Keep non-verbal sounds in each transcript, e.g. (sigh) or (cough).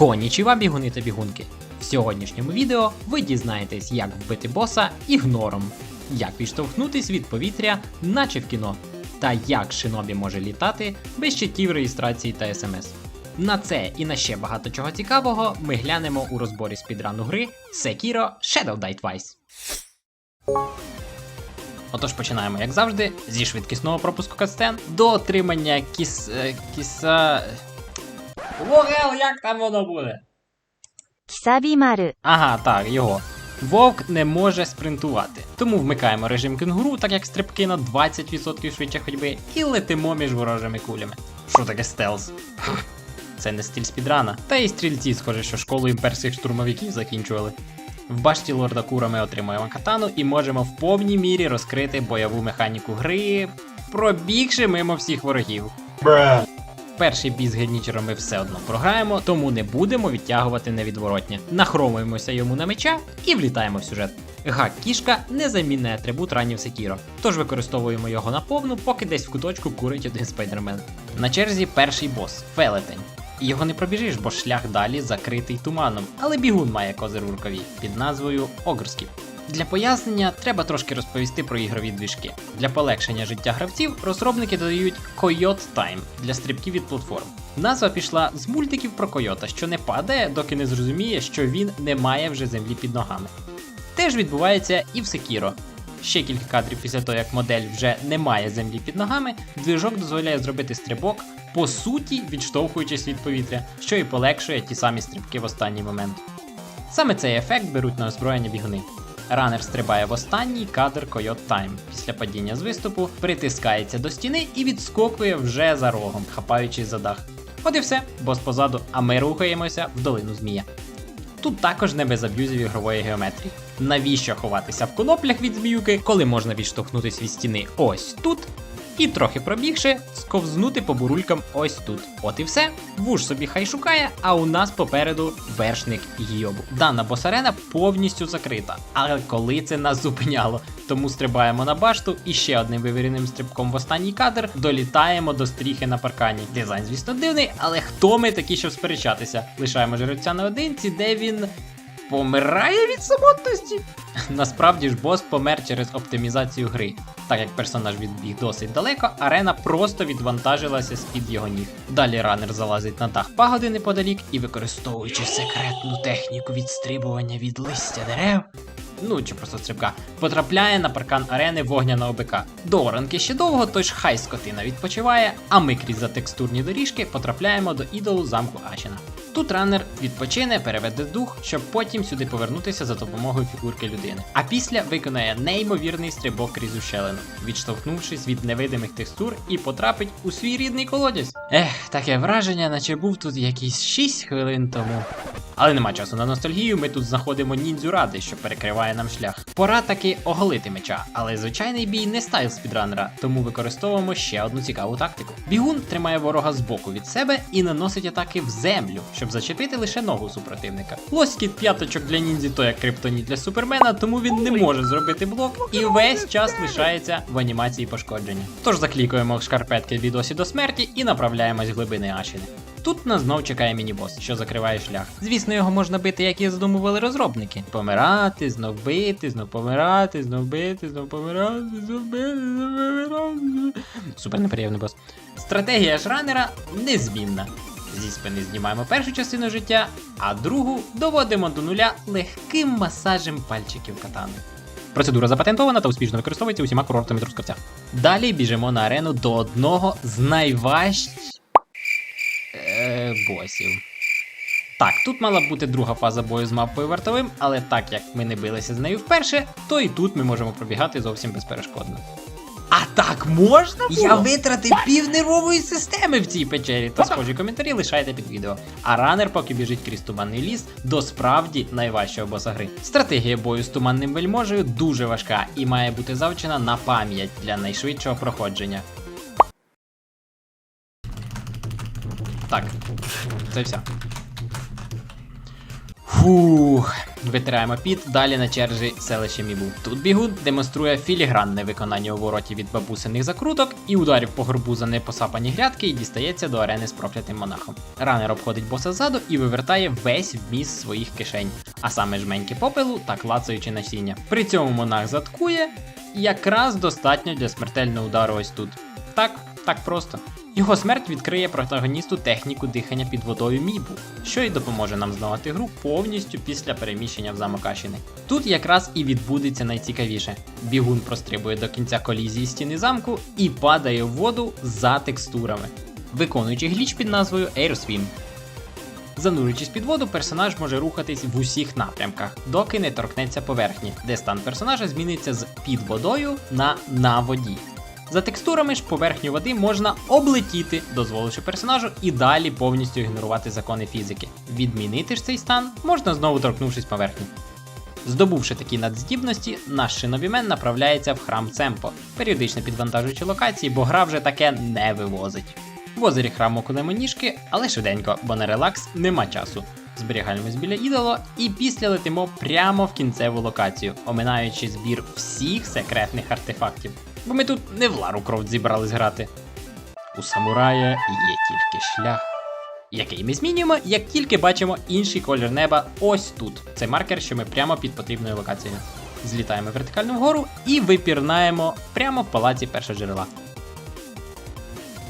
Конічіва бігуни та бігунки. В сьогоднішньому відео ви дізнаєтесь, як вбити боса ігнором, як відштовхнутись від повітря, наче в кіно, та як шинобі може літати без щитів реєстрації та смс. На це і на ще багато чого цікавого ми глянемо у розборі спідрану гри Sekiro Shadow Die Twice. Отож починаємо, як завжди, зі швидкісного пропуску кастен до отримання кіс. е, кіса. Вогел, як там воно буде? Кісабі Мару. Ага, так, його. Вовк не може спринтувати. Тому вмикаємо режим кенгуру, так як стрибки на 20% швидше ходьби, і летимо між ворожими кулями. Що таке стелс? Це не стиль спідрана. Та й стрільці, схоже, що школу імперських штурмовиків закінчували. В башті лорда Кура ми отримаємо катану і можемо в повній мірі розкрити бойову механіку гри, пробігши мимо всіх ворогів. Бра. Перший бій з ми все одно програємо, тому не будемо відтягувати невідворотня. Нахромуємося йому на меча і влітаємо в сюжет. Гак кішка незамінний атрибут ранів Секіро, тож використовуємо його наповну, поки десь в куточку курить один спайдермен. На черзі перший бос велетень. Його не пробіжиш, бо шлях далі закритий туманом, але бігун має козир у рукаві під назвою Огрскіп. Для пояснення треба трошки розповісти про ігрові движки. Для полегшення життя гравців розробники додають Coyote Time для стрибків від платформ. Назва пішла з мультиків про койота, що не падає, доки не зрозуміє, що він не має вже землі під ногами. Теж відбувається і в Sekiro. Ще кілька кадрів після того, як модель вже не має землі під ногами, движок дозволяє зробити стрибок, по суті, відштовхуючись від повітря, що і полегшує ті самі стрибки в останній момент. Саме цей ефект беруть на озброєння бігуни. Ранер стрибає в останній кадр Coyote Time. Після падіння з виступу притискається до стіни і відскокує вже за рогом, хапаючись за дах. От і все, бос позаду, а ми рухаємося в долину змія. Тут також не без аб'юзів ігрової геометрії. Навіщо ховатися в коноплях від зміюки, коли можна відштовхнутися від стіни ось тут, і трохи пробігши, сковзнути по бурулькам ось тут. От і все. Вуж собі хай шукає, а у нас попереду вершник Гіобу. Дана босарена повністю закрита. Але коли це нас зупиняло? Тому стрибаємо на башту і ще одним вивіреним стрибком в останній кадр долітаємо до стріхи на паркані. Дизайн, звісно, дивний, але хто ми такі, щоб сперечатися? Лишаємо жеребця наодинці, де він. Помирає від самотності. (laughs) Насправді ж бос помер через оптимізацію гри. Так як персонаж відбіг досить далеко, арена просто відвантажилася з-під його ніг. Далі ранер залазить на дах пагоди неподалік і, використовуючи секретну техніку відстрибування від листя дерев. Ну чи просто стрибка, потрапляє на паркан арени вогняного бика. До оранки ще довго, тож хай скотина відпочиває, а ми крізь затекстурні доріжки потрапляємо до ідолу замку Ашіна. Тут ранер відпочине, переведе дух, щоб потім сюди повернутися за допомогою фігурки людини. А після виконає неймовірний стрибок крізь ущелину, відштовхнувшись від невидимих текстур і потрапить у свій рідний колодязь. Ех, таке враження, наче був тут якісь 6 хвилин тому. Але нема часу на ностальгію, ми тут знаходимо ніндзю ради, що перекриває нам шлях. Пора таки оголити меча, але звичайний бій не стайл спідранера, тому використовуємо ще одну цікаву тактику. Бігун тримає ворога збоку від себе і наносить атаки в землю, щоб зачепити лише ногу супротивника. Лоскіт п'яточок для ніндзі то як криптоніт для супермена, тому він не може зробити блок і весь час лишається в анімації пошкодження. Тож заклікуємо шкарпетки в відосі до смерті і направляємось в глибини Ашіни. Тут нас знов чекає мінібос, що закриває шлях. Звісно, його можна бити, як і задумували розробники. Помирати, знов бити, знов помирати, знов бити, знов помирати, знов бити, знов помирати. Супер неприємний бос. Стратегія ж ранера незмінна. Зі спини знімаємо першу частину життя, а другу доводимо до нуля легким масажем пальчиків катани. Процедура запатентована та успішно використовується усіма курортами трускавця. Далі біжимо на арену до одного з найважчих босів. Так, тут мала б бути друга фаза бою з мапою вартовим, але так як ми не билися з нею вперше, то і тут ми можемо пробігати зовсім безперешкодно. А так можна? Було? Я витратив півнервової системи в цій печері, та схожі коментарі лишайте під відео. А ранер поки біжить крізь туманний ліс до справді найважчого боса гри. Стратегія бою з туманним вельможею дуже важка і має бути завчена на пам'ять для найшвидшого проходження. Так, це все. Фух, витираємо піт, далі на черзі селище Мібу. Тут бігун демонструє філігранне виконання у вороті від бабусиних закруток і ударів по горбу за непосапані грядки і дістається до арени з проклятим монахом. Ранер обходить боса ззаду і вивертає весь вміст своїх кишень, а саме жменьки попелу та клацаючи насіння. При цьому монах заткує, якраз достатньо для смертельного удару ось тут. Так, так просто. Його смерть відкриє протагоністу техніку дихання під водою Мібу, що й допоможе нам здавати гру повністю після переміщення в замок Ашіни. Тут якраз і відбудеться найцікавіше. Бігун прострибує до кінця колізії стіни замку і падає в воду за текстурами, виконуючи гліч під назвою Airoswim. Занурюючись під воду, персонаж може рухатись в усіх напрямках, доки не торкнеться поверхні, де стан персонажа зміниться з під водою на на воді. За текстурами ж поверхню води можна облетіти, дозволивши персонажу і далі повністю ігнорувати закони фізики. Відмінити ж цей стан можна знову торкнувшись поверхні. Здобувши такі надздібності, наш шинобімен направляється в храм Цемпо, періодично підвантажуючи локації, бо гра вже таке не вивозить. В озері храму кулемо ніжки, але швиденько, бо на релакс нема часу. Зберігаємось біля ідоло і після летимо прямо в кінцеву локацію, оминаючи збір всіх секретних артефактів. Бо ми тут не в Лару Крофт зібрались грати. У самурая є тільки шлях, який ми змінюємо, як тільки бачимо інший колір неба ось тут. Це маркер, що ми прямо під потрібною локацією. Злітаємо вертикально вгору і випірнаємо прямо в палаці першого джерела.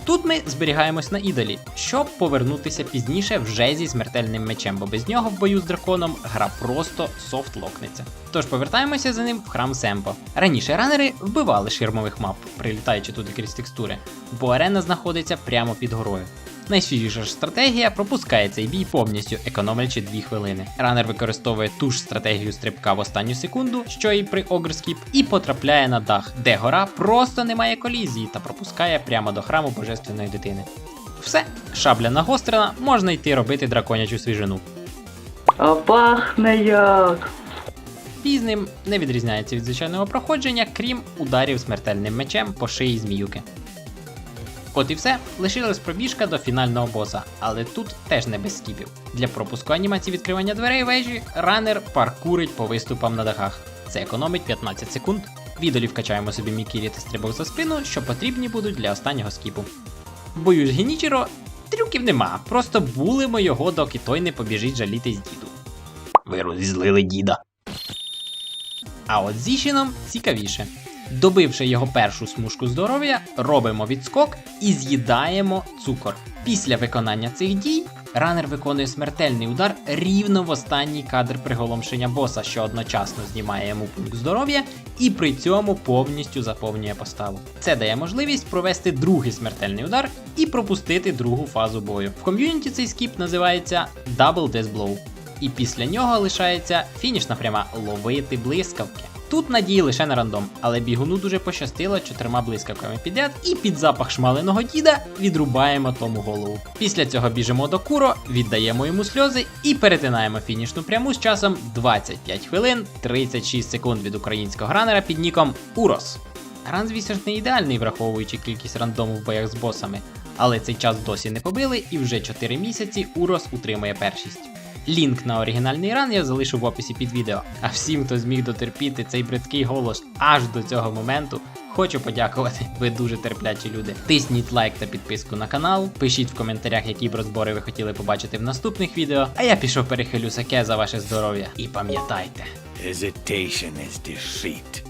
Тут ми зберігаємось на ідолі, щоб повернутися пізніше вже зі смертельним мечем, бо без нього в бою з драконом гра просто софтлокнеться. Тож повертаємося за ним в храм Семпо. Раніше ранери вбивали ширмових мап, прилітаючи туди крізь текстури, бо арена знаходиться прямо під горою. Найсвіжіша ж стратегія пропускає цей бій повністю, економлячи 2 хвилини. Ранер використовує ту ж стратегію стрибка в останню секунду, що і при Огрскіп, і потрапляє на дах, де гора просто не має колізії та пропускає прямо до храму божественної дитини. Все, шабля нагострена, можна йти робити драконячу свіжину. А пахне як. Пізним не відрізняється від звичайного проходження, крім ударів смертельним мечем по шиї зміюки. От і все, лишилась пробіжка до фінального боса, але тут теж не без скіпів. Для пропуску анімації відкривання дверей вежі ранер паркурить по виступам на дахах. Це економить 15 секунд. Відолі вкачаємо собі мікірі та стрибок за спину, що потрібні будуть для останнього скіпу. В бою з Генічіро трюків нема, просто булимо його, доки той не побіжить жалітись діду. Ви розізлили діда. А от з Зішином цікавіше. Добивши його першу смужку здоров'я, робимо відскок і з'їдаємо цукор. Після виконання цих дій ранер виконує смертельний удар рівно в останній кадр приголомшення боса, що одночасно знімає йому пункт здоров'я і при цьому повністю заповнює поставу. Це дає можливість провести другий смертельний удар і пропустити другу фазу бою. В ком'юніті цей скіп називається Double Death Blow. І після нього лишається фінішна пряма ловити блискавки. Тут надії лише на рандом, але бігуну дуже пощастило чотирма блискавками підряд, і під запах шмаленого діда відрубаємо тому голову. Після цього біжимо до Куро, віддаємо йому сльози і перетинаємо фінішну пряму з часом 25 хвилин 36 секунд від українського гранера під ніком Урос. Ран, звісно ж, не ідеальний, враховуючи кількість рандому в боях з босами, але цей час досі не побили, і вже 4 місяці Урос утримує першість. Лінк на оригінальний ран я залишу в описі під відео. А всім, хто зміг дотерпіти цей бридкий голос аж до цього моменту, хочу подякувати. Ви дуже терплячі люди. Тисніть лайк та підписку на канал, пишіть в коментарях, які б розбори ви хотіли побачити в наступних відео. А я пішов перехилю саке за ваше здоров'я. І пам'ятайте. Hesitation is defeat.